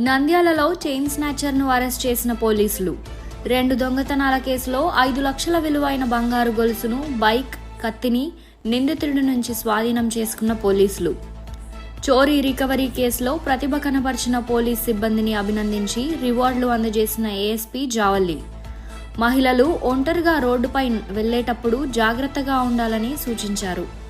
నంద్యాలలో chain స్నాచర్ను arrest చేసిన పోలీసులు. రెండు దొంగతనాల కేసులో ఐదు లక్షల విలువైన బంగారు గొలుసును బైక్ కత్తిని నిందితుడి నుంచి స్వాధీనం చేసుకున్న పోలీసులు. చోరీ రికవరీ కేసులో ప్రతిభ కనపరిచిన పోలీస్ సిబ్బందిని అభినందించి రివార్డులు అందజేసిన ఏఎస్పీ జావల్లి. మహిళలు ఒంటరిగా రోడ్డుపై వెళ్ళేటప్పుడు జాగ్రత్తగా ఉండాలని సూచించారు.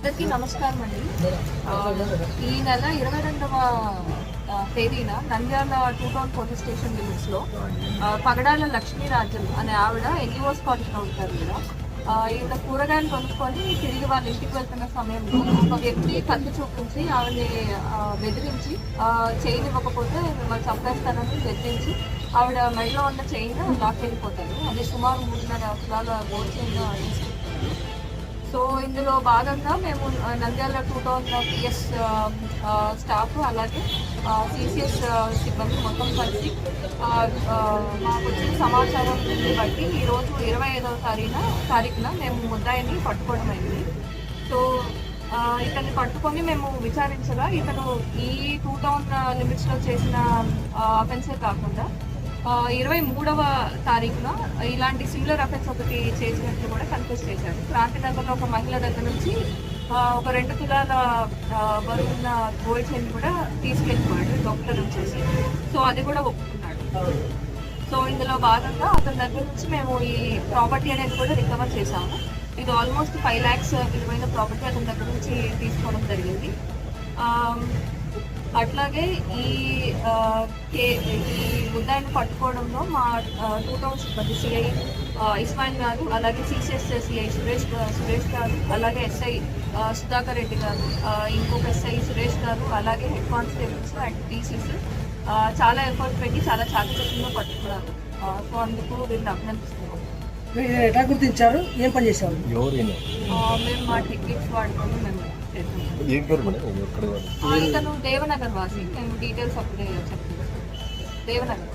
అందరికీ నమస్కారం అండి. ఈ నెల ఇరవై రెండవ తేదీన Nandyal two town police station లిమిట్స్లో లక్ష్మీ పగడాల లక్ష్మీరాజన్ అనే ఆవిడ ఎన్జిఓ కాలేజ్ ఉంటారు ఇక్కడ ఈయన కూరగాయలు కొనుక్కొని తిరిగి వాళ్ళ ఇంటికి వెళ్తున్న సమయంలో ఒక వ్యక్తి కళ్ళు చూపించి ఆవిడని బెదిరించి చైన్ ఇవ్వకపోతే మిమ్మల్ని చంపేస్తానని బెదిరించి ఆవిడ మెడలో ఉన్న చైన్ లాక్ వెళ్ళిపోతారు అది సుమారు మూడున్నర అసలు గోల్ చైన్ తీసుకుంటారు ఇందులో భాగంగా మేము Nandyal two thousand P S staff అలాగే సిసిఎస్ సిబ్బంది మొత్తం కలిసి మాకు వచ్చిన సమాచారం బట్టి ఈరోజు ఇరవై ఐదవ తారీఖున తారీఖున మేము ముద్దాయిని పట్టుకోవడం అయింది. సో ఇతన్ని పట్టుకొని మేము విచారించగా ఇతను ఈ టూ టౌన్ లిమిట్స్లో చేసిన అఫెన్సే కాకుండా ఇరవై మూడవ తారీఖున ఇలాంటి సిమిలర్ అఫెన్స్ ఒకటి చేసినట్లు కూడా కన్ఫ్యూజ్ చేశారు. క్రాంతినగర్లో ఒక మహిళ దగ్గర నుంచి ఒక రెండు తులాల బరువున్న గోల్డ్ చైన్ కూడా తీసుకెళ్ళిపోయాడు డాక్టర్ వచ్చేసి. సో అది కూడా ఒప్పుకున్నాడు. సో ఇందులో భాగంగా అతని దగ్గర నుంచి మేము ఈ ప్రాపర్టీ అనేది కూడా రికవర్ చేసాము ఇది ఆల్మోస్ట్ ఫైవ్ ల్యాక్స్ విలువైన ప్రాపర్టీ అతని దగ్గర నుంచి తీసుకోవడం జరిగింది. అట్లాగే ఈ కే- ఈ ముద్దాయిని పట్టుకోవడంలో మా టూ థౌసండ్ సిబ్బంది సిఐ ఇస్మాయిల్ గారు అలాగే సిసిఎస్ సిఐ సురేష్ సురేష్ గారు అలాగే ఎస్ఐ సుధాకర్ రెడ్డి గారు ఇంకొక ఎస్ఐ సురేష్ గారు అలాగే హెడ్ కానిస్టేబుల్స్ అండ్ టీసీస్ చాలా ఎఫర్ట్ పెట్టి చాలా చాకచక్యంగా పట్టుకున్నారు. సో అందుకు వీళ్ళని అభినందిస్తున్నాం మీరు ఎట్లా గుర్తించారు? ఏం పని మేము మా టికెట్స్ వాడుకొని మేము ఏం పేరు మేడం ఎక్కడ వాడు ఆ, ఇతను దేవనగర్ వాసి మేము డీటెయిల్స్ అప్పుడే చెప్తాం దేవనగర్